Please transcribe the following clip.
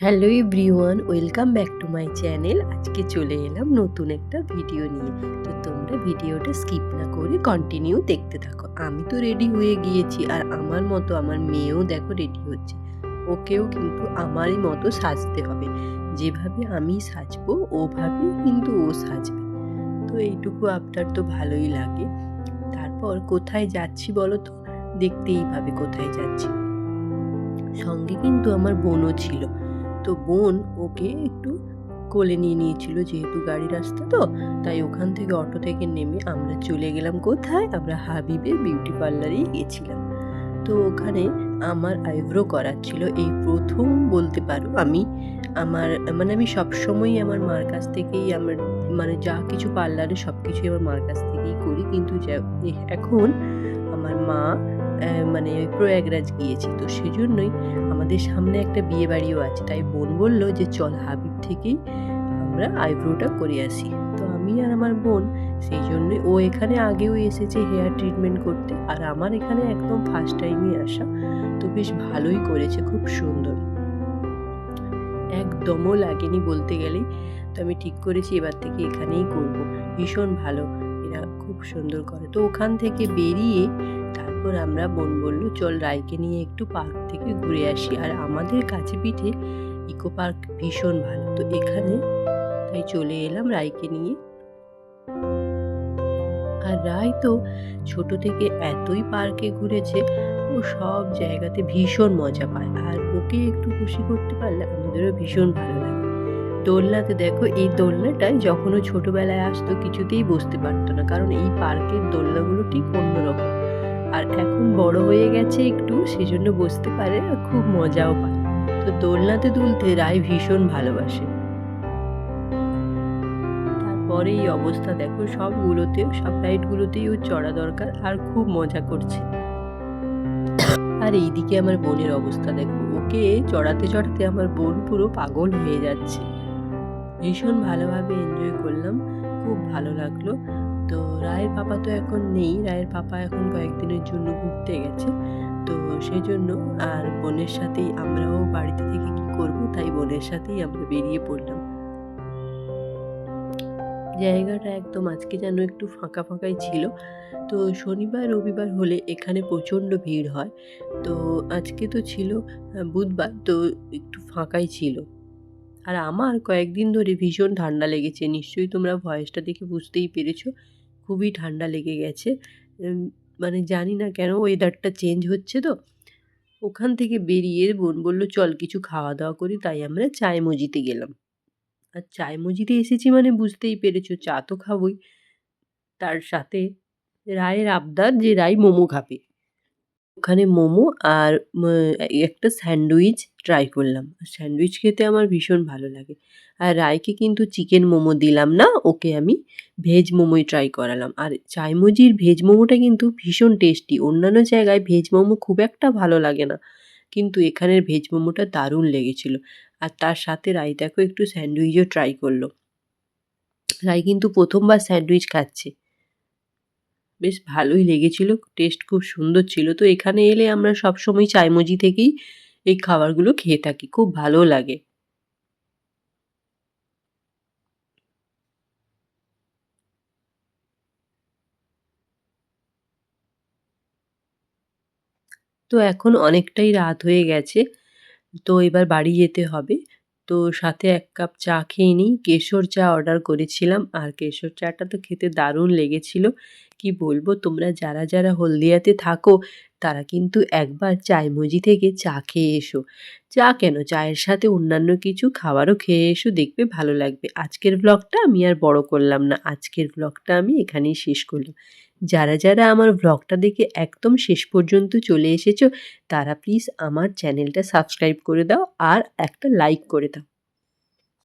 Hello everyone, welcome back to my channel. আজকে চলে এলাম নতুন একটা ভিডিও নিয়ে। তো তোমরা ভিডিওটা স্কিপ না করে কন্টিনিউ দেখতে থাকো। আমি তো রেডি হয়ে গিয়েছি আর আমার মতো আমার মেয়েও দেখো রেডি হচ্ছে। ওকেও কিন্তু আমারই মতো সাজতে হবে। যেভাবে আমি সাজবো, ওভাবেই কিন্তু ও সাজবে। তো এইটুকু আপনার তো ভালোই লাগে। তারপর কোথায় যাচ্ছি বলো তো? দেখতেই পাবে কোথায় যাচ্ছি। সঙ্গে কিন্তু আমার বোনও ছিল। তো বোন ওকে একটু কোলে নিয়ে নিয়েছিল যেহেতু গাড়ি রাস্তা তো, তাই ওখান থেকে অটো থেকে নেমে আমরা চলে গেলাম কোথায়? আমরা হাবিবের বিউটি পার্লারেই গেছিলাম। তো ওখানে আমার আইব্রো করাচ্ছিল এই প্রথম বলতে পারো আমি, আমার মানে আমি সবসময়ই আমার মার কাছ থেকেই আমার মানে যা কিছু পার্লারে সব কিছুই আমার মার কাছ থেকেই করি। কিন্তু এখন আমার মা মানে প্রয়াগরাজ গিয়েছে। তো সেজন্যই আমাদের সামনে একটা বিয়ে বাড়িও আছে। তাই বোন বলল যে, চল হাবিব থেকেই আমরা আইব্রোটা করে আসি। তো আমি আর আমার বোন, সেই জন্যই ও এখানে আগেও এসেছে হেয়ার ট্রিটমেন্ট করতে। আর আমার এখানে একদম ফার্স্ট টাইমই আসা। তো বেশ ভালোই করেছে, খুব সুন্দর। একদমও লাগেনি বলতে গেলেই তো আমি ঠিক করেছি, এবার থেকে এখানেই করব। ভীষণ ভালো। এরা খুব সুন্দর করে। তো ওখান থেকে বেরিয়ে তারপর আমরা বোন বলল চল রায়কে নিয়ে একটু পার্ক থেকে ঘুরে আসি। আর আমাদের কাছে পিঠে ইকো পার্ক ভীষণ ভালো। তো এখানে তাই চলে এলাম রায়কে নিয়ে। আর রায় তো ছোট থেকে এতই পার্কে ঘুরেছে, ও সব জায়গাতে ভীষণ মজা পায়। আর ওকে একটু খুশি করতে পারলে আমাদেরও ভীষণ ভালো লাগে। দোলনাতে দেখো, এই দোলনাটায় যখন ও ছোটবেলায় আসতো কিছুতেই বসতে পারতো না। কারণ এই পার্কের দোলনাগুলো ঠিক অন্যরকম। আর এখন বড় হয়ে গেছে একটু, সেজন্য বসতে পারে, খুব মজাও পায়। তো দোলনাতে দুলতে রায় ভীষণ ভালোবাসে। তারপরে এই অবস্থা দেখো, সবগুলোতেও, সব রাইডগুলোতেই ও চড়া দরকার, আর খুব মজা করছে। আর এইদিকে আমার বোনের অবস্থা দেখো, ওকে চড়াতে চড়াতে আমার বোন পুরো পাগল হয়ে যাচ্ছে। ভীষণ ভালোভাবে এনজয় করলাম। খুব ভালো লাগল। তো রায়ের পাপা তো এখন নেই। রায়ের পাপা এখন কয়েকদিনের জন্য ঘুরতে গেছে। তো সেই জন্য আর বোনের সাথেই আমরাও বাড়িতে থেকে কি করব, তাই বোনের সাথেই আমরা বেরিয়ে পড়লাম। জায়গাটা একদম আজকে যেন একটু ফাঁকা ফাঁকাই ছিল। তো শনিবার, রবিবার হলে এখানে প্রচণ্ড ভিড় হয়। তো আজকে তো ছিল বুধবার, তো একটু ফাঁকাই ছিল। আর আমার কয়েকদিন ধরে ভীষণ ঠান্ডা লেগেছে। নিশ্চয়ই তোমরা ভয়েসটা দেখে বুঝতেই পেরেছ। খুবই ঠান্ডা লেগে গেছে। মানে জানি না কেন ওয়েদারটা চেঞ্জ হচ্ছে তো। ওখান থেকে বেরিয়ে বোন বলল, চল কিছু খাওয়া দাওয়া করি। তাই আমরা চায় মজিতে গেলাম। আর চায় মজিতে এসেছি মানে বুঝতেই পেরেছ, চা তো খাবোই। তার সাথে রায়ের আবদার যে রায় মোমো খাবে। ওখানে মোমো আর একটা স্যান্ডউইচ ট্রাই করলাম। স্যান্ডউইচ খেতে আমার ভীষণ ভালো লাগে। আর রায়কে কিন্তু চিকেন মোমো দিলাম না, ওকে আমি ভেজ মোমোই ট্রাই করালাম। আর চাইমজির ভেজ মোমোটা কিন্তু ভীষণ টেস্টি অন্যান্য জায়গায় ভেজ মোমো খুব একটা ভালো লাগে না। কিন্তু এখানের ভেজ মোমোটা দারুণ লেগেছিল। আর তার সাথে রাই দেখো একটু স্যান্ডউইচও ট্রাই করল। রাই কিন্তু প্রথমবার স্যান্ডউইচ খাচ্ছে। বেশ ভালোই লেগেছিল টেস্ট খুব সুন্দর ছিল। তো এখানে এলে আমরা সবসময় চাইমজি থেকেই এই খাবারগুলো খেয়ে থাকি, খুব ভালো লাগে। তো এখন অনেকটাই রাত হয়ে গেছে, তো এবার বাড়ি যেতে হবে। তো সাথে এক কাপ চা খেয়ে নিই। কেশর চা অর্ডার করেছিলাম। আর কেশর চাটা তো খেতে দারুণ লেগেছিল। কি বলব, তোমরা যারা যারা হলদিয়াতে থাকো, তারা কিন্তু একবার চায়মজি থেকে চা খেয়ে এসো। চা কেন? চায়ের সাথে অন্যান্য কিছু খাবারও খেয়ে এসো, দেখবে ভালো লাগবে। আজকের ব্লগটা আমি আর বড় করলাম না। আজকের ব্লগটা আমি এখানেই শেষ করলাম। যারা যারা আমার ব্লগটা দেখে একদম শেষ পর্যন্ত চলে এসেছ, তারা প্লিজ আমার চ্যানেলটা সাবস্ক্রাইব করে দাও আর একটা লাইক করে দাও।